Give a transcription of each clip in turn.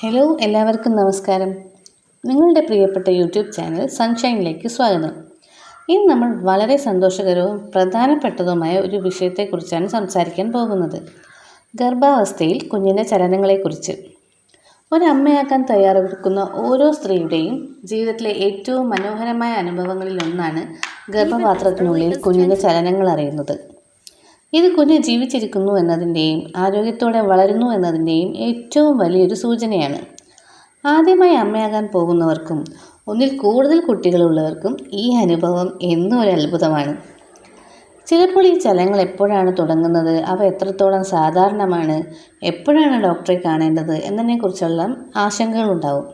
Hello എല്ലാവർക്കും നമസ്കാരം. നിങ്ങളുടെ പ്രിയപ്പെട്ട യൂട്യൂബ് ചാനൽ സൺഷൈനിലേക്ക് സ്വാഗതം. ഇന്ന് നമ്മൾ വളരെ സന്തോഷകരവും പ്രധാനപ്പെട്ടതുമായ ഒരു വിഷയത്തെക്കുറിച്ചാണ് സംസാരിക്കാൻ പോകുന്നത്. ഗർഭാവസ്ഥയിൽ കുഞ്ഞിന്റെ ചലനങ്ങളെക്കുറിച്ച്. ഒരമ്മയാക്കാൻ തയ്യാറെടുക്കുന്ന ഓരോ സ്ത്രീയുടെയും ജീവിതത്തിലെ ഏറ്റവും മനോഹരമായ അനുഭവങ്ങളിലൊന്നാണ് ഗർഭപാത്രത്തിനുള്ളിൽ കുഞ്ഞിന്റെ ചലനങ്ങൾ അറിയുന്നത്. ഇത് കുഞ്ഞ് ജീവിച്ചിരിക്കുന്നു എന്നതിന്റെയും ആരോഗ്യത്തോടെ വളരുന്നു എന്നതിന്റെയും ഏറ്റവും വലിയൊരു സൂചനയാണ്. ആദ്യമായി അമ്മയാകാൻ പോകുന്നവർക്കും ഒന്നിൽ കൂടുതൽ കുട്ടികളുള്ളവർക്കും ഈ അനുഭവം എന്നും ഒരു അത്ഭുതമാണ്. ചിലപ്പോൾ ഈ ചലങ്ങൾ എപ്പോഴാണ് തുടങ്ങുന്നത് അവ എത്രത്തോളം സാധാരണമാണ് എപ്പോഴാണ് ഡോക്ടറെ കാണേണ്ടത് എന്നതിനെക്കുറിച്ചുള്ള ആശങ്കകളുണ്ടാവും.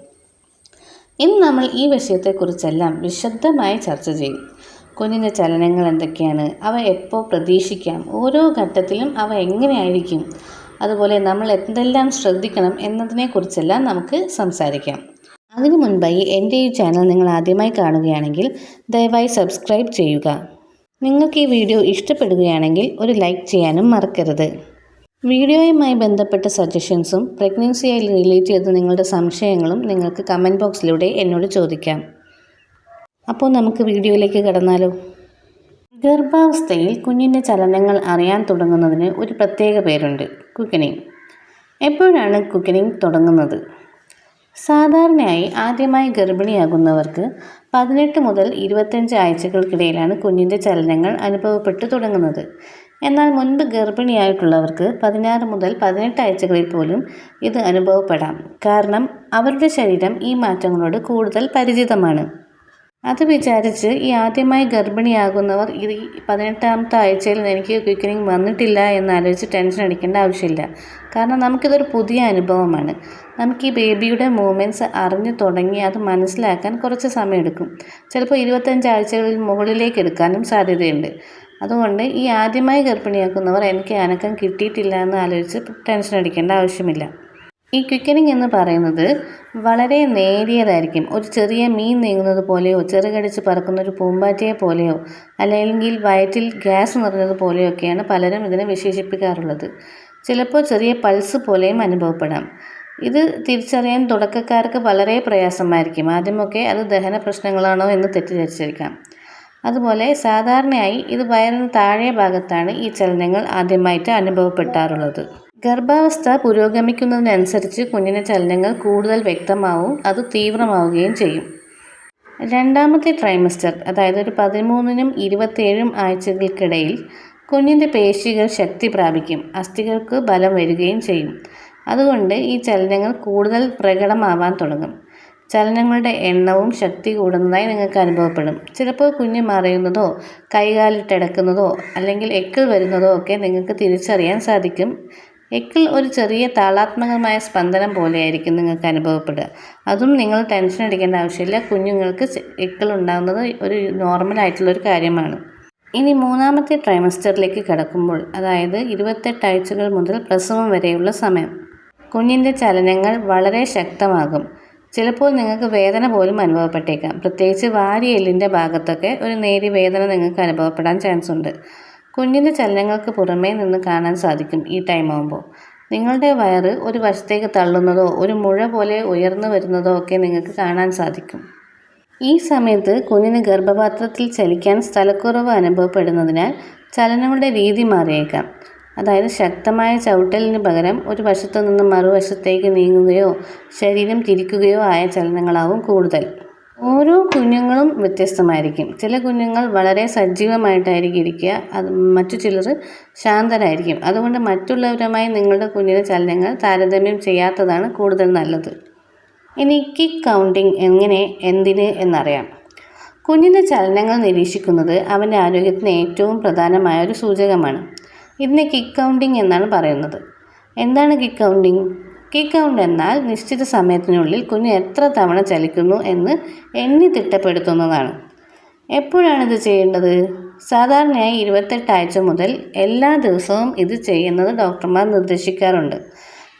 ഇന്ന് നമ്മൾ ഈ വിഷയത്തെക്കുറിച്ചെല്ലാം വിശദമായി ചർച്ച ചെയ്യും. കുഞ്ഞിന്റെ ചലനങ്ങൾ എന്തൊക്കെയാണ്? അവ എപ്പോൾ പ്രതീക്ഷിക്കാം? ഓരോ ഘട്ടത്തിലും അവ എങ്ങനെയായിരിക്കും? അതുപോലെ നമ്മൾ എന്തെല്ലാം ശ്രദ്ധിക്കണം എന്നതിനെക്കുറിച്ചെല്ലാം നമുക്ക് സംസാരിക്കാം. അതിനു മുൻപായി എന്റെ ഈ ചാനൽ നിങ്ങൾ ആദ്യമായി കാണുകയാണെങ്കിൽ ദയവായി സബ്സ്ക്രൈബ് ചെയ്യുക. നിങ്ങൾക്ക് ഈ വീഡിയോ ഇഷ്ടപ്പെടുകയാണെങ്കിൽ ഒരു ലൈക്ക് ചെയ്യാനും മറക്കരുത്. വീഡിയോയുമായി ബന്ധപ്പെട്ട സജഷൻസും പ്രഗ്നൻസിയായി റിലേറ്റ് ചെയ്ത നിങ്ങളുടെ സംശയങ്ങളും നിങ്ങൾക്ക് കമന്റ് ബോക്സിലൂടെ എന്നോട് ചോദിക്കാം. അപ്പോൾ നമുക്ക് വീഡിയോയിലേക്ക് കടന്നാലോ? ഗർഭാവസ്ഥയിൽ കുഞ്ഞിന്റെ ചലനങ്ങൾ അറിയാൻ തുടങ്ങുന്നതിന് ഒരു പ്രത്യേക പേരുണ്ട് കുക്കനിങ്. എപ്പോഴാണ് കുക്കനിങ് തുടങ്ങുന്നത്? സാധാരണയായി ആദ്യമായി ഗർഭിണിയാകുന്നവർക്ക് പതിനെട്ട് മുതൽ ഇരുപത്തഞ്ച് ആഴ്ചകൾക്കിടയിലാണ് കുഞ്ഞിന്റെ ചലനങ്ങൾ അനുഭവപ്പെട്ടു തുടങ്ങുന്നത്. എന്നാൽ മുൻപ് ഗർഭിണിയായിട്ടുള്ളവർക്ക് പതിനാറ് മുതൽ പതിനെട്ട് ആഴ്ചകളിൽ പോലും ഇത് അനുഭവപ്പെടാം. കാരണം അവരുടെ ശരീരം ഈ മാറ്റങ്ങളോട് കൂടുതൽ പരിചിതമാണ്. അത് വിചാരിച്ച് ഈ ആദ്യമായി ഗർഭിണിയാകുന്നവർ ഈ പതിനെട്ടാമത്തെ ആഴ്ചയിൽ എനിക്ക് ക്വിക്കനിങ് വന്നിട്ടില്ല എന്നാലോചിച്ച് ടെൻഷൻ അടിക്കേണ്ട ആവശ്യമില്ല. കാരണം നമുക്കിതൊരു പുതിയ അനുഭവമാണ്. നമുക്ക് ഈ ബേബിയുടെ മൂവ്മെന്റ്സ് അറിഞ്ഞു തുടങ്ങി അത് മനസ്സിലാക്കാൻ കുറച്ച് സമയമെടുക്കും. ചിലപ്പോൾ ഇരുപത്തഞ്ച് ആഴ്ചകളിൽ മുകളിലേക്ക് എടുക്കാനും സാധ്യതയുണ്ട്. അതുകൊണ്ട് ഈ ആദ്യമായി ഗർഭിണിയാക്കുന്നവർ എനിക്ക് അനക്കം കിട്ടിയിട്ടില്ല എന്ന് ആലോചിച്ച് ടെൻഷൻ അടിക്കേണ്ട ആവശ്യമില്ല. ഈ ക്വിക്കനിങ് എന്ന് പറയുന്നത് വളരെ നേരിയതായിരിക്കും. ഒരു ചെറിയ മീൻ നീങ്ങുന്നത് പോലെയോ ചെറുകടിച്ച് പറക്കുന്ന ഒരു പൂമ്പാറ്റയെ പോലെയോ അല്ലെങ്കിൽ വയറ്റിൽ ഗ്യാസ് നിറഞ്ഞത് പോലെയോ ഒക്കെയാണ് പലരും ഇതിനെ വിശേഷിപ്പിക്കാറുള്ളത്. ചിലപ്പോൾ ചെറിയ പൾസ് പോലെയും അനുഭവപ്പെടാം. ഇത് തിരിച്ചറിയാൻ തുടക്കക്കാർക്ക് വളരെ പ്രയാസമായിരിക്കും. ആദ്യമൊക്കെ അത് ദഹന പ്രശ്നങ്ങളാണോ എന്ന് തെറ്റിദ്ധരിച്ചിരിക്കാം. അതുപോലെ സാധാരണയായി ഇത് വയറിന് താഴെ ഭാഗത്താണ് ഈ ചലനങ്ങൾ ആദ്യമായിട്ട് അനുഭവപ്പെട്ടാറുള്ളത്. ഗർഭാവസ്ഥ പുരോഗമിക്കുന്നതിനനുസരിച്ച് കുഞ്ഞിന്റെ ചലനങ്ങൾ കൂടുതൽ വ്യക്തമാവും അത് തീവ്രമാവുകയും ചെയ്യും. രണ്ടാമത്തെ ട്രൈമസ്റ്റർ അതായത് ഒരു പതിമൂന്നിനും ഇരുപത്തേഴും ആഴ്ചകൾക്കിടയിൽ കുഞ്ഞിന്റെ പേശികൾ ശക്തി പ്രാപിക്കും അസ്ഥികൾക്ക് ബലം വരികയും ചെയ്യും. അതുകൊണ്ട് ഈ ചലനങ്ങൾ കൂടുതൽ പ്രകടമാവാൻ തുടങ്ങും. ചലനങ്ങളുടെ എണ്ണവും ശക്തി കൂടുന്നതായി നിങ്ങൾക്ക് അനുഭവപ്പെടും. ചിലപ്പോൾ കുഞ്ഞ് മറയുന്നതോ കൈകാലിട്ടടക്കുന്നതോ അല്ലെങ്കിൽ എക്കിൾ വരുന്നതോ ഒക്കെ നിങ്ങൾക്ക് തിരിച്ചറിയാൻ സാധിക്കും. എക്കിൾ ഒരു ചെറിയ താളാത്മകമായ സ്പന്ദനം പോലെയായിരിക്കും നിങ്ങൾക്ക് അനുഭവപ്പെടുക. അതും നിങ്ങൾ ടെൻഷൻ അടിക്കേണ്ട ആവശ്യമില്ല. കുഞ്ഞുങ്ങൾക്ക് എക്കിൾ ഉണ്ടാകുന്നത് ഒരു നോർമൽ ആയിട്ടുള്ളൊരു കാര്യമാണ്. ഇനി മൂന്നാമത്തെ ട്രൈമസ്റ്ററിലേക്ക് കടക്കുമ്പോൾ അതായത് ഇരുപത്തെട്ട് ആഴ്ചകൾ മുതൽ പ്രസവം വരെയുള്ള സമയം. കുഞ്ഞിന്റെ ചലനങ്ങൾ വളരെ ശക്തമാകും. ചിലപ്പോൾ നിങ്ങൾക്ക് വേദന പോലും അനുഭവപ്പെട്ടേക്കാം. പ്രത്യേകിച്ച് വാരിയെല്ലിന്റെ ഭാഗത്തൊക്കെ ഒരു നേരി വേദന നിങ്ങൾക്ക് അനുഭവപ്പെടാൻ ചാൻസ് ഉണ്ട്. കുഞ്ഞിന്റെ ചലനങ്ങൾക്ക് പുറമേ നിന്ന് കാണാൻ സാധിക്കും ഈ ടൈം ആകുമ്പോൾ നിങ്ങളുടെ വയറ് ഒരു വശത്തേക്ക് തള്ളുന്നതോ ഒരു മുഴ പോലെ ഉയർന്നു വരുന്നതോ ഒക്കെ നിങ്ങൾക്ക് കാണാൻ സാധിക്കും. ഈ സമയത്ത് കുഞ്ഞിന് ഗർഭപാത്രത്തിൽ ചലിക്കാൻ സ്ഥലക്കുറവ് അനുഭവപ്പെടുന്നതിനാൽ ചലനങ്ങളുടെ രീതി മാറിയേക്കാം. അതായത് ശക്തമായ ചവിട്ടലിന് പകരം ഒരു വശത്തു നിന്ന് മറുവശത്തേക്ക് നീങ്ങുകയോ ശരീരം തിരിക്കുകയോ ആയ ചലനങ്ങളാവും കൂടുതൽ. ഓരോ കുഞ്ഞുങ്ങളും വ്യത്യസ്തമായിരിക്കും. ചില കുഞ്ഞുങ്ങൾ വളരെ സജീവമായിട്ടായിരിക്കും ഇരിക്കുക. അത് മറ്റു ചിലർ ശാന്തരായിരിക്കും. അതുകൊണ്ട് മറ്റുള്ളവരുമായി നിങ്ങളുടെ കുഞ്ഞിന്റെ ചലനങ്ങൾ താരതമ്യം ചെയ്യാത്തതാണ് കൂടുതൽ നല്ലത്. ഇനി കിക്ക് കൗണ്ടിങ് എങ്ങനെ എന്തിന് എന്നറിയാം. കുഞ്ഞിന്റെ ചലനങ്ങൾ നിരീക്ഷിക്കുന്നത് അവന്റെ ആരോഗ്യത്തിന് ഏറ്റവും പ്രധാനമായ ഒരു സൂചകമാണ്. ഇതിനെ കിക്ക് കൗണ്ടിങ് എന്നാണ് പറയുന്നത്. എന്താണ് കിക്ക് കൗണ്ടിങ്? കിക്ക് കൗണ്ട് എന്നാൽ നിശ്ചിത സമയത്തിനുള്ളിൽ കുഞ്ഞ് എത്ര തവണ ചലിക്കുന്നു എന്ന് എണ്ണി തിട്ടപ്പെടുത്തുന്നതാണ്. എപ്പോഴാണ് ഇത് ചെയ്യേണ്ടത്? സാധാരണയായി ഇരുപത്തെട്ട് ആഴ്ച മുതൽ എല്ലാ ദിവസവും ഇത് ചെയ്യുന്നത് ഡോക്ടർമാർ നിർദ്ദേശിക്കാറുണ്ട്.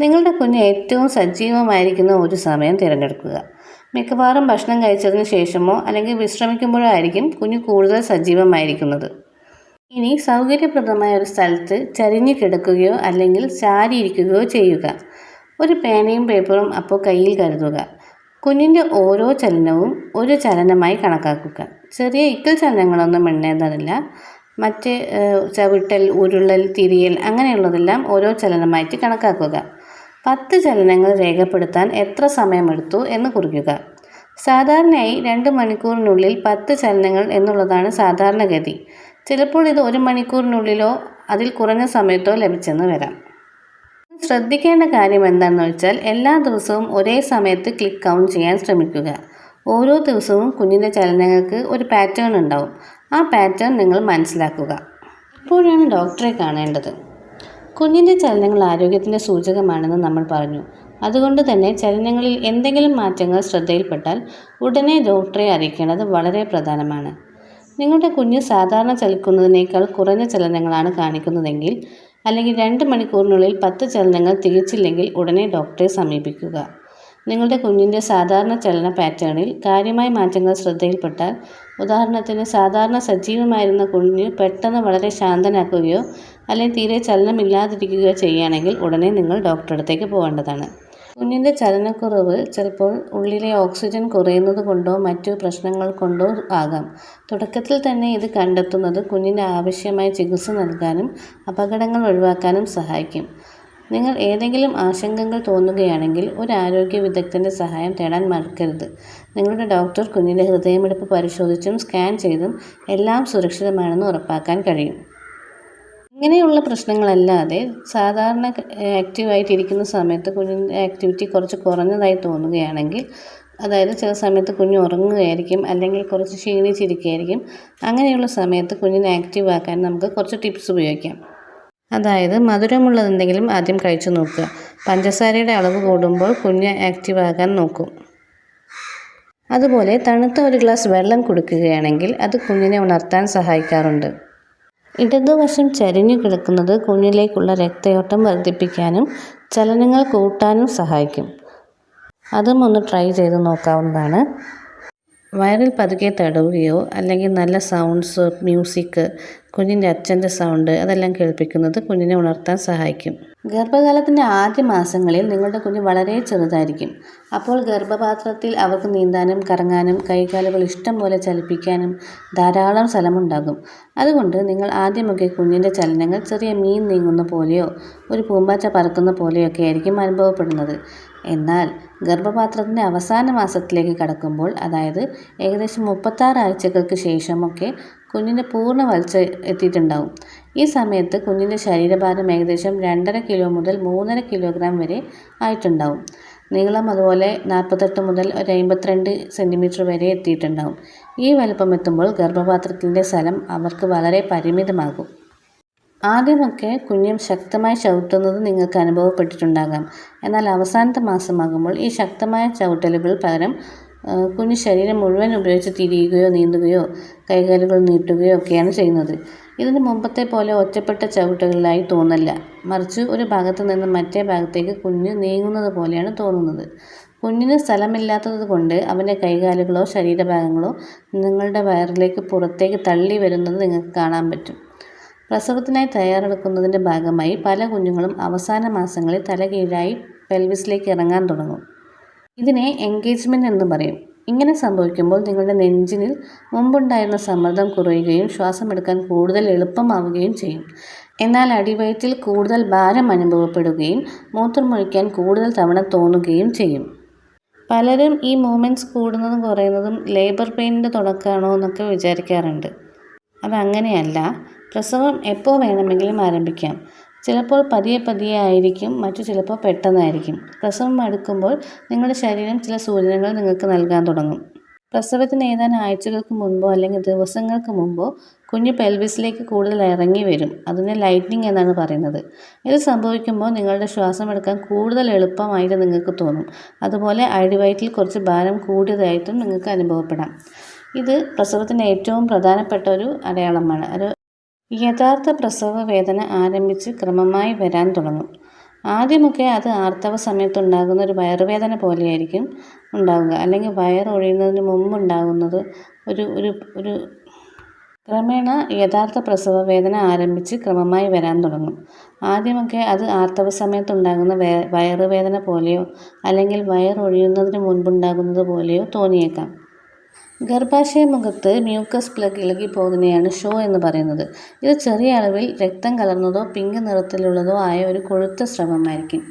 നിങ്ങളുടെ കുഞ്ഞ് ഏറ്റവും സജീവമായിരിക്കുന്ന ഒരു സമയം തിരഞ്ഞെടുക്കുക. മിക്കവാറും ഭക്ഷണം കഴിച്ചതിന് ശേഷമോ അല്ലെങ്കിൽ വിശ്രമിക്കുമ്പോഴോ ആയിരിക്കും കുഞ്ഞ് കൂടുതൽ സജീവമായിരിക്കുന്നത്. ഇനി സൗകര്യപ്രദമായ ഒരു സ്ഥലത്ത് ചരിഞ്ഞു കിടക്കുകയോ അല്ലെങ്കിൽ ചാരിയിരിക്കുകയോ ചെയ്യുക. ഒരു പേനയും പേപ്പറും അപ്പോൾ കയ്യിൽ കരുതുക. കുഞ്ഞിന്റെ ഓരോ ചലനവും ഒരു ചലനമായി കണക്കാക്കുക. ചെറിയ ഇക്കൽ ചലനങ്ങളൊന്നും എണ്ണേണ്ടതില്ല. മറ്റ് ചവിട്ടൽ ഉരുളൽ തിരിയൽ അങ്ങനെയുള്ളതെല്ലാം ഓരോ ചലനമായിട്ട് കണക്കാക്കുക. പത്ത് ചലനങ്ങൾ രേഖപ്പെടുത്താൻ എത്ര സമയമെടുത്തു എന്ന് കുറിക്കുക. സാധാരണയായി രണ്ട് മണിക്കൂറിനുള്ളിൽ പത്ത് ചലനങ്ങൾ എന്നുള്ളതാണ് സാധാരണഗതി. ചിലപ്പോൾ ഇത് ഒരു മണിക്കൂറിനുള്ളിലോ അതിൽ കുറഞ്ഞ സമയത്തോ ലഭിച്ചെന്ന് വരാം. ശ്രദ്ധിക്കേണ്ട കാര്യം എന്താണെന്ന് വെച്ചാൽ എല്ലാ ദിവസവും ഒരേ സമയത്ത് ക്ലിക്ക് കൗണ്ട് ചെയ്യാൻ ശ്രമിക്കുക. ഓരോ ദിവസവും കുഞ്ഞിന്റെ ചലനങ്ങൾക്ക് ഒരു പാറ്റേൺ ഉണ്ടാവും. ആ പാറ്റേൺ നിങ്ങൾ മനസ്സിലാക്കുക. എപ്പോഴാണ് ഡോക്ടറെ കാണേണ്ടത്. കുഞ്ഞിന്റെ ചലനങ്ങൾ ആരോഗ്യത്തിന്റെ സൂചകമാണെന്ന് നമ്മൾ പറഞ്ഞു. അതുകൊണ്ട് തന്നെ ചലനങ്ങളിൽ എന്തെങ്കിലും മാറ്റങ്ങൾ ശ്രദ്ധയിൽപ്പെട്ടാൽ ഉടനെ ഡോക്ടറെ അറിയിക്കേണ്ടത് വളരെ പ്രധാനമാണ്. നിങ്ങളുടെ കുഞ്ഞ് സാധാരണ ചലിക്കുന്നതിനേക്കാൾ കുറഞ്ഞ ചലനങ്ങളാണ് കാണിക്കുന്നതെങ്കിൽ അല്ലെങ്കിൽ രണ്ട് മണിക്കൂറിനുള്ളിൽ പത്ത് ചലനങ്ങൾ തികച്ചില്ലെങ്കിൽ ഉടനെ ഡോക്ടറെ സമീപിക്കുക. നിങ്ങളുടെ കുഞ്ഞിന്റെ സാധാരണ ചലന പാറ്റേണിൽ കാര്യമായ മാറ്റങ്ങൾ ശ്രദ്ധയിൽപ്പെട്ടാൽ ഉദാഹരണത്തിന് സാധാരണ സജീവമായിരുന്ന കുഞ്ഞ് പെട്ടെന്ന് വളരെ ശാന്തനാക്കുകയോ അല്ലെങ്കിൽ തീരെ ചലനമില്ലാതിരിക്കുകയോ ചെയ്യുകയാണെങ്കിൽ ഉടനെ നിങ്ങൾ ഡോക്ടറുടെ അടുത്തേക്ക് പോകേണ്ടതാണ്. കുഞ്ഞിന്റെ ചലനക്കുറവ് ചിലപ്പോൾ ഉള്ളിലെ ഓക്സിജൻ കുറയുന്നത് കൊണ്ടോ മറ്റു പ്രശ്നങ്ങൾ കൊണ്ടോ ആകാം. തുടക്കത്തിൽ തന്നെ ഇത് കണ്ടെത്തുന്നത് കുഞ്ഞിന് ആവശ്യമായ ചികിത്സ നൽകാനും അപകടങ്ങൾ ഒഴിവാക്കാനും സഹായിക്കും. നിങ്ങൾ ഏതെങ്കിലും ആശങ്കകൾ തോന്നുകയാണെങ്കിൽ ഒരു ആരോഗ്യ വിദഗ്ധന്റെ സഹായം തേടാൻ മറക്കരുത്. നിങ്ങളുടെ ഡോക്ടർ കുഞ്ഞിന്റെ ഹൃദയമിടിപ്പ് പരിശോധിച്ചും സ്കാൻ ചെയ്തും എല്ലാം സുരക്ഷിതമാണെന്ന് ഉറപ്പാക്കാൻ കഴിയും. ഇങ്ങനെയുള്ള പ്രശ്നങ്ങളല്ലാതെ സാധാരണ ആക്റ്റീവായിട്ടിരിക്കുന്ന സമയത്ത് കുഞ്ഞിന്റെ ആക്ടിവിറ്റി കുറച്ച് കുറഞ്ഞതായി തോന്നുകയാണെങ്കിൽ അതായത് ചില സമയത്ത് കുഞ്ഞ് ഉറങ്ങുകയായിരിക്കും അല്ലെങ്കിൽ കുറച്ച് ക്ഷീണിച്ചിരിക്കുകയായിരിക്കും അങ്ങനെയുള്ള സമയത്ത് കുഞ്ഞിനെ ആക്റ്റീവ് ആക്കാൻ നമുക്ക് കുറച്ച് ടിപ്സ് ഉപയോഗിക്കാം. അതായത് മധുരമുള്ളത് എന്തെങ്കിലും ആദ്യം കഴിച്ചു നോക്കുക. പഞ്ചസാരയുടെ അളവ് കൂടുമ്പോൾ കുഞ്ഞ് ആക്റ്റീവ് ആകാൻ നോക്കും. അതുപോലെ തണുത്ത ഒരു ഗ്ലാസ് വെള്ളം കൊടുക്കുകയാണെങ്കിൽ അത് കുഞ്ഞിനെ ഉണർത്താൻ സഹായിക്കാറുണ്ട്. ഇടതുവശം ചരിഞ്ഞു കിടക്കുന്നത് കുഞ്ഞിലേക്കുള്ള രക്തയോട്ടം വർദ്ധിപ്പിക്കാനും ചലനങ്ങൾ കൂട്ടാനും സഹായിക്കും. അതും ഒന്ന് ട്രൈ ചെയ്ത് നോക്കാവുന്നതാണ്. വയറിൽ പതുക്കെ തടവുകയോ അല്ലെങ്കിൽ നല്ല സൗണ്ട്സ് മ്യൂസിക് കുഞ്ഞിന്റെ അച്ഛന്റെ സൗണ്ട് അതെല്ലാം കേൾപ്പിക്കുന്നത് കുഞ്ഞിനെ ഉണർത്താൻ സഹായിക്കും. ഗർഭകാലത്തിന്റെ ആദ്യ മാസങ്ങളിൽ നിങ്ങളുടെ കുഞ്ഞ് വളരെ ചെറുതായിരിക്കും. അപ്പോൾ ഗർഭപാത്രത്തിൽ അവർക്ക് നീന്താനും കറങ്ങാനും കൈകാലുകൾ ഇഷ്ടം പോലെ ചലിപ്പിക്കാനും ധാരാളം സ്ഥലമുണ്ടാകും. അതുകൊണ്ട് നിങ്ങൾ ആദ്യമൊക്കെ കുഞ്ഞിന്റെ ചലനങ്ങൾ ചെറിയ മീൻ നീങ്ങുന്ന പോലെയോ ഒരു പൂമ്പാറ്റ പറക്കുന്ന പോലെയൊക്കെ ആയിരിക്കും അനുഭവപ്പെടുന്നത്. എന്നാൽ ഗർഭപാത്രത്തിന്റെ അവസാന മാസത്തിലേക്ക് കടക്കുമ്പോൾ അതായത് ഏകദേശം മുപ്പത്താറ് ആഴ്ചകൾക്ക് ശേഷമൊക്കെ കുഞ്ഞിന്റെ പൂർണ വളർച്ച എത്തിയിട്ടുണ്ടാവും. ഈ സമയത്ത് കുഞ്ഞിന്റെ ശരീരഭാരം ഏകദേശം രണ്ടര കിലോ മുതൽ മൂന്നര കിലോഗ്രാം വരെ ആയിട്ടുണ്ടാവും. നീളം അതുപോലെ നാൽപ്പത്തെട്ട് മുതൽ ഒരു അമ്പത്തിരണ്ട് സെന്റിമീറ്റർ വരെ എത്തിയിട്ടുണ്ടാവും. ഈ വലുപ്പം എത്തുമ്പോൾ ഗർഭപാത്രത്തിന്റെ സ്ഥലം അവർക്ക് വളരെ പരിമിതമാകും. ആദ്യമൊക്കെ കുഞ്ഞും ശക്തമായി ചവിട്ടുന്നത് നിങ്ങൾക്ക് അനുഭവപ്പെട്ടിട്ടുണ്ടാകാം. എന്നാൽ അവസാനത്തെ മാസമാകുമ്പോൾ ഈ ശക്തമായ ചവിട്ടലുകൾ പകരം കുഞ്ഞ് ശരീരം മുഴുവൻ ഉപയോഗിച്ച് തിരിയുകയോ നീന്തുകയോ കൈകാലുകൾ നീട്ടുകയോ ഒക്കെയാണ് ചെയ്യുന്നത്. ഇതിന് മുമ്പത്തെ പോലെ ഒറ്റപ്പെട്ട ചവിട്ടുകളിലായി തോന്നല്ല. മറിച്ച് ഒരു ഭാഗത്ത് നിന്ന് മറ്റേ ഭാഗത്തേക്ക് കുഞ്ഞ് നീങ്ങുന്നത് പോലെയാണ് തോന്നുന്നത്. കുഞ്ഞിന് സ്ഥലമില്ലാത്തത് കൊണ്ട് അവന്റെ കൈകാലുകളോ ശരീരഭാഗങ്ങളോ നിങ്ങളുടെ വയറിലേക്ക് പുറത്തേക്ക് തള്ളി വരുന്നത് നിങ്ങൾക്ക് കാണാൻ പറ്റും. പ്രസവത്തിനായി തയ്യാറെടുക്കുന്നതിന്റെ ഭാഗമായി പല കുഞ്ഞുങ്ങളും അവസാന മാസങ്ങളിൽ തലകീഴായി പെൽവിസിലേക്ക് ഇറങ്ങാൻ തുടങ്ങും. ഇതിനെ എൻഗേജ്മെന്റ് എന്ന് പറയും. ഇങ്ങനെ സംഭവിക്കുമ്പോൾ നിങ്ങളുടെ നെഞ്ചിനിൽ മുമ്പുണ്ടായിരുന്ന സമ്മർദ്ദം കുറയുകയും ശ്വാസമെടുക്കാൻ കൂടുതൽ എളുപ്പമാവുകയും ചെയ്യും. എന്നാൽ അടിവയറ്റിൽ കൂടുതൽ ഭാരം അനുഭവപ്പെടുകയും മൂത്രമൊഴിക്കാൻ കൂടുതൽ തവണ തോന്നുകയും ചെയ്യും. പലരും ഈ മൂമെന്റ്സ് കൂടുന്നതും കുറയുന്നതും ലേബർ പെയിനിന്റെ തുടക്കമാണോ എന്നൊക്കെ വിചാരിക്കാറുണ്ട്. അതങ്ങനെയല്ല പ്രസവം എപ്പോൾ വേണമെങ്കിലും ആരംഭിക്കാം. ചിലപ്പോൾ പതിയെ പതിയെ ആയിരിക്കും മറ്റു ചിലപ്പോൾ പെട്ടെന്നായിരിക്കും. പ്രസവം അടുക്കുമ്പോൾ നിങ്ങളുടെ ശരീരം ചില സൂചനകൾ നിങ്ങൾക്ക് നൽകാൻ തുടങ്ങും. പ്രസവത്തിന് ഏതാനും ആഴ്ചകൾക്ക് മുൻപോ അല്ലെങ്കിൽ ദിവസങ്ങൾക്ക് മുമ്പോ കുഞ്ഞ് പെൽവിസിലേക്ക് കൂടുതൽ ഇറങ്ങി വരും. അതിനെ ലൈറ്റ്നിങ് എന്നാണ് പറയുന്നത്. ഇത് സംഭവിക്കുമ്പോൾ നിങ്ങളുടെ ശ്വാസം എടുക്കാൻ കൂടുതൽ എളുപ്പമായിട്ട് നിങ്ങൾക്ക് തോന്നും. അതുപോലെ അടിവയറ്റിൽ കുറച്ച് ഭാരം കൂടിയതായിട്ടും നിങ്ങൾക്ക് അനുഭവപ്പെടാം. ഇത് പ്രസവത്തിന് ഏറ്റവും പ്രധാനപ്പെട്ട ഒരു അടയാളമാണ്. ഒരു യഥാർത്ഥ പ്രസവ വേദന ആരംഭിച്ച് ക്രമമായി വരാൻ തുടങ്ങും. ആദ്യമൊക്കെ അത് ആർത്തവ സമയത്തുണ്ടാകുന്ന ഒരു വയറുവേദന പോലെയായിരിക്കും ഉണ്ടാവുക. അല്ലെങ്കിൽ വയർ ഒഴിയുന്നതിന് ഉണ്ടാകുന്നത് ഒരു ഒരു ഒരു ക്രമേണ യഥാർത്ഥ പ്രസവ വേദന ആരംഭിച്ച് ക്രമമായി വരാൻ തുടങ്ങും. ആദ്യമൊക്കെ അത് ആർത്തവ സമയത്തുണ്ടാകുന്ന വയറുവേദന പോലെയോ അല്ലെങ്കിൽ വയറൊഴിയുന്നതിന് മുൻപുണ്ടാകുന്നത് പോലെയോ തോന്നിയേക്കാം. ഗർഭാശയമുഖത്ത് മ്യൂക്കസ് പ്ലഗ് ഇളകി പോകുന്നതിനെയാണ് ഷോ എന്ന് പറയുന്നത്. ഇത് ചെറിയ അളവിൽ രക്തം കലർന്നതോ പിങ്ക് നിറത്തിലുള്ളതോ ആയ ഒരു കൊഴുത്ത സ്രവമായിരിക്കും.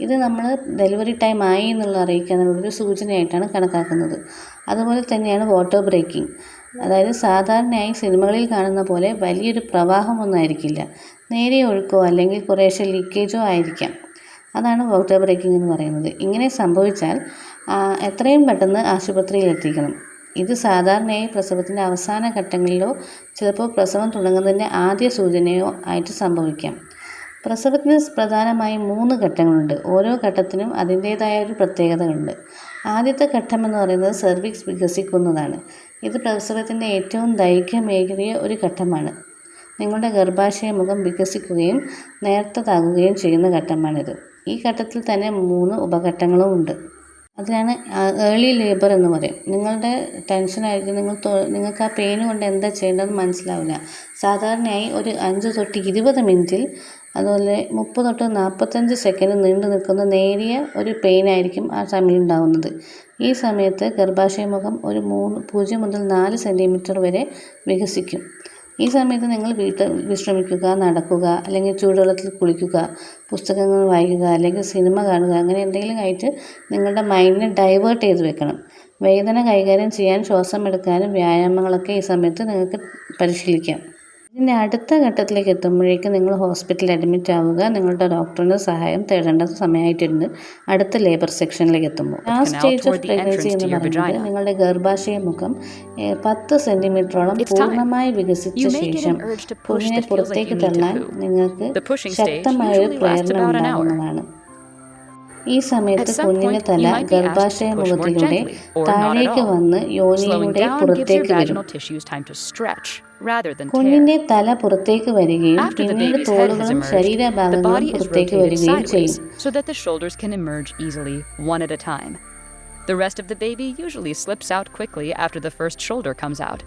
ഇത് നമ്മൾ ഡെലിവറി ടൈം ആയി എന്നുള്ള അറിയിക്കാനുള്ളൊരു സൂചനയായിട്ടാണ് കണക്കാക്കുന്നത്. അതുപോലെ തന്നെയാണ് വാട്ടർ ബ്രേക്കിംഗ് അതായത് സാധാരണയായി സിനിമകളിൽ കാണുന്ന പോലെ വലിയൊരു പ്രവാഹമൊന്നും ആയിരിക്കില്ല. നേരിയ ഒഴുക്കോ അല്ലെങ്കിൽ കുറേശ്ശെ ലീക്കേജോ ആയിരിക്കാം. അതാണ് വാട്ടർ ബ്രേക്കിംഗ് എന്ന് പറയുന്നത്. ഇങ്ങനെ സംഭവിച്ചാൽ എത്രയും പെട്ടെന്ന് ആശുപത്രിയിൽ എത്തിക്കണം ഇത് സാധാരണയായി പ്രസവത്തിന്റെ അവസാന ഘട്ടങ്ങളിലോ ചിലപ്പോൾ പ്രസവം തുടങ്ങുന്നതിന്റെ ആദ്യ സൂചനയോ ആയിട്ട് സംഭവിക്കാം. പ്രസവത്തിന് പ്രധാനമായും മൂന്ന് ഘട്ടങ്ങളുണ്ട്. ഓരോ ഘട്ടത്തിനും അതിന്റേതായ ഒരു പ്രത്യേകതകളുണ്ട് ആദ്യത്തെ ഘട്ടം എന്ന് പറയുന്നത് സെർവിക്സ് വികസിക്കുന്നതാണ്. ഇത് പ്രസവത്തിന്റെ ഏറ്റവും ദൈർഘ്യമേറിയ ഒരു ഘട്ടമാണ്. നിങ്ങളുടെ ഗർഭാശയ മുഖം വികസിക്കുകയും നേർത്തതാകുകയും ചെയ്യുന്ന ഘട്ടമാണിത്. ഈ ഘട്ടത്തിൽ തന്നെ മൂന്ന് ഉപഘട്ടങ്ങളും ഉണ്ട് അതിനാണ് ഏർലി ലേബർ എന്ന് പറയും. നിങ്ങളുടെ ടെൻഷനായിരിക്കും നിങ്ങൾ നിങ്ങൾക്ക് ആ പെയിൻ കൊണ്ട് എന്താ ചെയ്യേണ്ടതെന്ന് മനസ്സിലാവില്ല. സാധാരണയായി ഒരു അഞ്ച് തൊട്ട് ഇരുപത് മിനിറ്റിൽ അതുപോലെ മുപ്പത് തൊട്ട് നാൽപ്പത്തഞ്ച് സെക്കൻഡ് നീണ്ടു നിൽക്കുന്ന നേരിയ ഒരു പെയിൻ ആയിരിക്കും ആ സമയം ഉണ്ടാകുന്നത് ഈ സമയത്ത് ഗർഭാശയമുഖം ഒരു മൂന്ന് പൂജ്യം മുതൽ നാല് സെന്റിമീറ്റർ വരെ വികസിക്കും. ഈ സമയത്ത് നിങ്ങൾ വീട്ടിൽ വിശ്രമിക്കുക നടക്കുക അല്ലെങ്കിൽ ചൂടുവെള്ളത്തിൽ കുളിക്കുക പുസ്തകങ്ങൾ വായിക്കുക അല്ലെങ്കിൽ സിനിമ കാണുക അങ്ങനെ എന്തെങ്കിലും ആയിട്ട് നിങ്ങളുടെ മൈൻഡിനെ ഡൈവേർട്ട് ചെയ്ത് വെക്കണം. വേദന കൈകാര്യം ചെയ്യാൻ ശ്വാസം എടുക്കാനും വ്യായാമങ്ങളൊക്കെ ഈ സമയത്ത് നിങ്ങൾക്ക് പരിശീലിക്കാം. ഇതിന്റെ അടുത്ത ഘട്ടത്തിലേക്ക് എത്തുമ്പോഴേക്കും നിങ്ങൾ ഹോസ്പിറ്റലിൽ അഡ്മിറ്റ് ആവുക. നിങ്ങളുടെ ഡോക്ടറിന്റെ സഹായം തേടേണ്ട സമയമായിട്ടുണ്ട്. അടുത്ത ലേബർ സെക്ഷനിലേക്ക് എത്തുമ്പോൾ. ആ സ്റ്റേജ് ഓഫ് പ്രഗ്നൻസി എന്ന് പറയുന്നത് നിങ്ങളുടെ ഗർഭാശയ മുഖം പത്ത് സെന്റിമീറ്ററോളം പൂർണമായി വികസിച്ച ശേഷം പുഷിനെ പുറത്തേക്ക് തള്ളാൻ നിങ്ങൾക്ക് ശക്തമായ ഒരു പ്രേരണ ഉണ്ടാകുന്നതാണ്. ഈ സമയത്ത് കുഞ്ഞിന്റെ തല ഗർഭാശയ മുഖത്തിലൂടെ താഴേക്ക് വന്ന് യോനിയിലൂടെ പുറത്തേക്ക് വരും കുഞ്ഞിന്റെ തല പുറത്തേക്ക് വരികയും പിന്നീട് തോളുകളും ശരീരഭാഗങ്ങളും പുറത്തേക്ക് വരികയും ചെയ്യും The rest of the baby usually slips out quickly after the first shoulder comes out.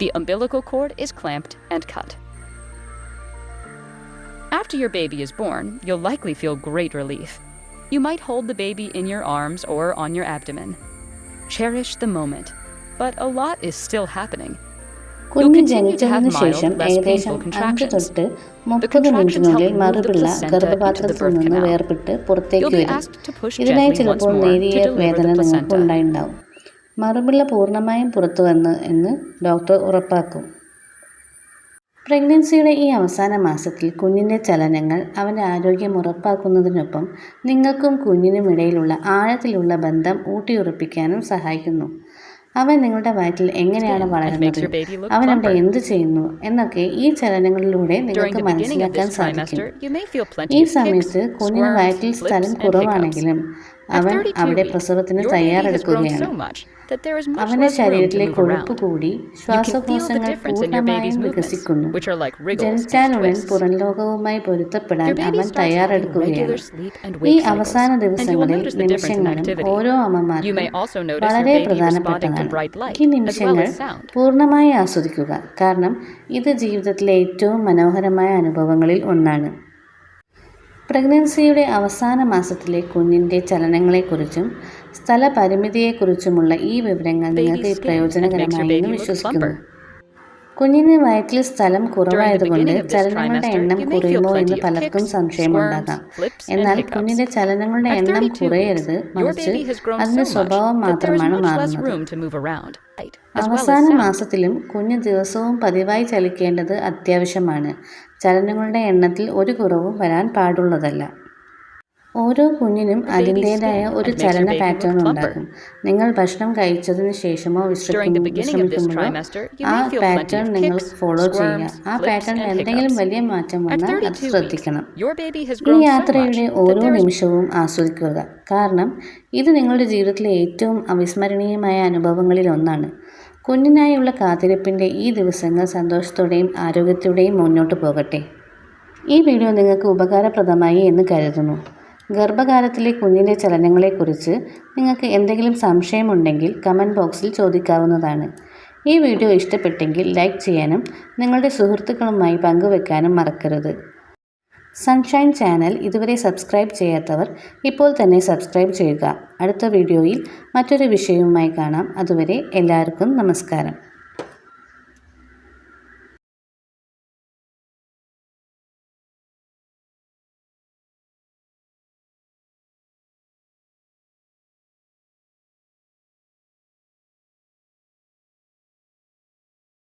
The umbilical cord is clamped and cut. After your baby is born, you'll likely feel great relief. You might hold the baby in your arms or on your abdomen. Cherish the moment, but a lot is still happening. കുഞ്ഞ് ജനിച്ചതിന് ശേഷം ഏകദേശം അഞ്ച് തൊട്ട് മുപ്പത് മിനിറ്റിനുള്ളിൽ മറുപിള്ള ഗർഭപാത്രത്തിൽ നിന്ന് വേർപെട്ട് പുറത്തേക്ക് വരും. ഇതിനായി ചിലപ്പോൾ നേരിയ വേദന നിങ്ങൾക്ക് ഉണ്ടായിട്ടുണ്ടാവും മറുപിള്ള പൂർണമായും പുറത്തു വന്ന് എന്ന് ഡോക്ടർ ഉറപ്പാക്കും. പ്രഗ്നൻസിയുടെ ഈ അവസാന മാസത്തിൽ കുഞ്ഞിന്റെ ചലനങ്ങൾ അവന്റെ ആരോഗ്യം ഉറപ്പാക്കുന്നതിനൊപ്പം നിങ്ങൾക്കും കുഞ്ഞിനും ഇടയിലുള്ള ആഴത്തിലുള്ള ബന്ധം ഊട്ടിയുറപ്പിക്കാനും സഹായിക്കുന്നു. അവൻ നിങ്ങളുടെ വയറ്റിൽ എങ്ങനെയാണ് വളരുന്നത്? അവൻ അവിടെ എന്ത് ചെയ്യുന്നു? എന്നൊക്കെ ഈ ചലനങ്ങളിലൂടെ നിങ്ങൾക്ക് മനസ്സിലാക്കാൻ സാധിക്കും. ഈ സമയത്ത് കുഞ്ഞിന് വയറ്റിൽ സ്ഥലം കുറവാണെങ്കിലും അവൻ അവിടെ പ്രസവത്തിന് തയ്യാറെടുക്കുകയാണ്. അവന്റെ ശരീരത്തിലെ കൊഴുപ്പ് കൂടി ശ്വാസകോശങ്ങൾ പൂർണമായും വികസിക്കുന്നു. ജനിച്ചാലുടൻ പുറം ലോകവുമായി പൊരുത്തപ്പെടാൻ അവൻ തയ്യാറെടുക്കുകയാണ്. ഈ അവസാന ദിവസങ്ങളിൽ നിമിഷങ്ങളും ഓരോ അമ്മമാർക്കും വളരെ പ്രധാനപ്പെട്ടതാണ്. ഈ നിമിഷങ്ങൾ പൂർണമായി ആസ്വദിക്കുക. കാരണം ഇത് ജീവിതത്തിലെ ഏറ്റവും മനോഹരമായ അനുഭവങ്ങളിൽ ഒന്നാണ്. പ്രഗ്നൻസിയുടെ അവസാന മാസത്തിലെ കുഞ്ഞിന്റെ ചലനങ്ങളെക്കുറിച്ചും സ്ഥലപരിമിതിയെക്കുറിച്ചുമുള്ള ഈ വിവരങ്ങൾ നിങ്ങൾക്ക് പ്രയോജനകരമായെന്ന് വിശ്വസിക്കുന്നു. കുഞ്ഞിന് വയറ്റിൽ സ്ഥലം കുറവായതുകൊണ്ട് ചലനങ്ങളുടെ എണ്ണം കുറയുമോ എന്ന് പലർക്കും സംശയമുണ്ടാകാം. എന്നാൽ കുഞ്ഞിന്റെ ചലനങ്ങളുടെ എണ്ണം കുറയരുത് മറിച്ച് അതിന്റെ സ്വഭാവം മാത്രമാണ് മാറുന്നത്. അവസാന മാസത്തിലും കുഞ്ഞ് ദിവസവും പതിവായി ചലിക്കേണ്ടത് അത്യാവശ്യമാണ്. ചലനങ്ങളുടെ എണ്ണത്തിൽ ഒരു കുറവും വരാൻ പാടുള്ളതല്ല. ഓരോ കുഞ്ഞിനും അതിന്റേതായ ഒരു ചലന പാറ്റേൺ ഉണ്ടാകും. നിങ്ങൾ ഭക്ഷണം കഴിച്ചതിന് ശേഷമോ വിശ്രമിക്കുമ്പോഴോ ആ പാറ്റേൺ നിങ്ങൾ ഫോളോ ചെയ്യുക. ആ പാറ്റേൺ എന്തെങ്കിലും വലിയ മാറ്റം വന്നാൽ അത് ശ്രദ്ധിക്കണം. ഈ യാത്രയുടെ ഓരോ നിമിഷവും ആസ്വദിക്കുക. കാരണം ഇത് നിങ്ങളുടെ ജീവിതത്തിലെ ഏറ്റവും അവിസ്മരണീയമായ അനുഭവങ്ങളിൽ ഒന്നാണ്. കുഞ്ഞിനായുള്ള കാത്തിരിപ്പിന്റെ ഈ ദിവസങ്ങൾ സന്തോഷത്തോടെയും ആരോഗ്യത്തോടെയും മുന്നോട്ട് പോകട്ടെ. ഈ വീഡിയോ നിങ്ങൾക്ക് ഉപകാരപ്രദമായി എന്ന് കരുതുന്നു. ഗർഭകാലത്തിലെ കുഞ്ഞിന്റെ ചലനങ്ങളെക്കുറിച്ച് നിങ്ങൾക്ക് എന്തെങ്കിലും സംശയമുണ്ടെങ്കിൽ കമന്റ് ബോക്സിൽ ചോദിക്കാവുന്നതാണ്. ഈ വീഡിയോ ഇഷ്ടപ്പെട്ടെങ്കിൽ ലൈക്ക് ചെയ്യാനും നിങ്ങളുടെ സുഹൃത്തുക്കളുമായി പങ്കുവെക്കാനും മറക്കരുത്. സൺഷൈൻ ചാനൽ ഇതുവരെ സബ്സ്ക്രൈബ് ചെയ്യാത്തവർ ഇപ്പോൾ തന്നെ സബ്സ്ക്രൈബ് ചെയ്യുക. അടുത്ത വീഡിയോയിൽ മറ്റൊരു വിഷയവുമായി കാണാം. അതുവരെ എല്ലാവർക്കും നമസ്കാരം.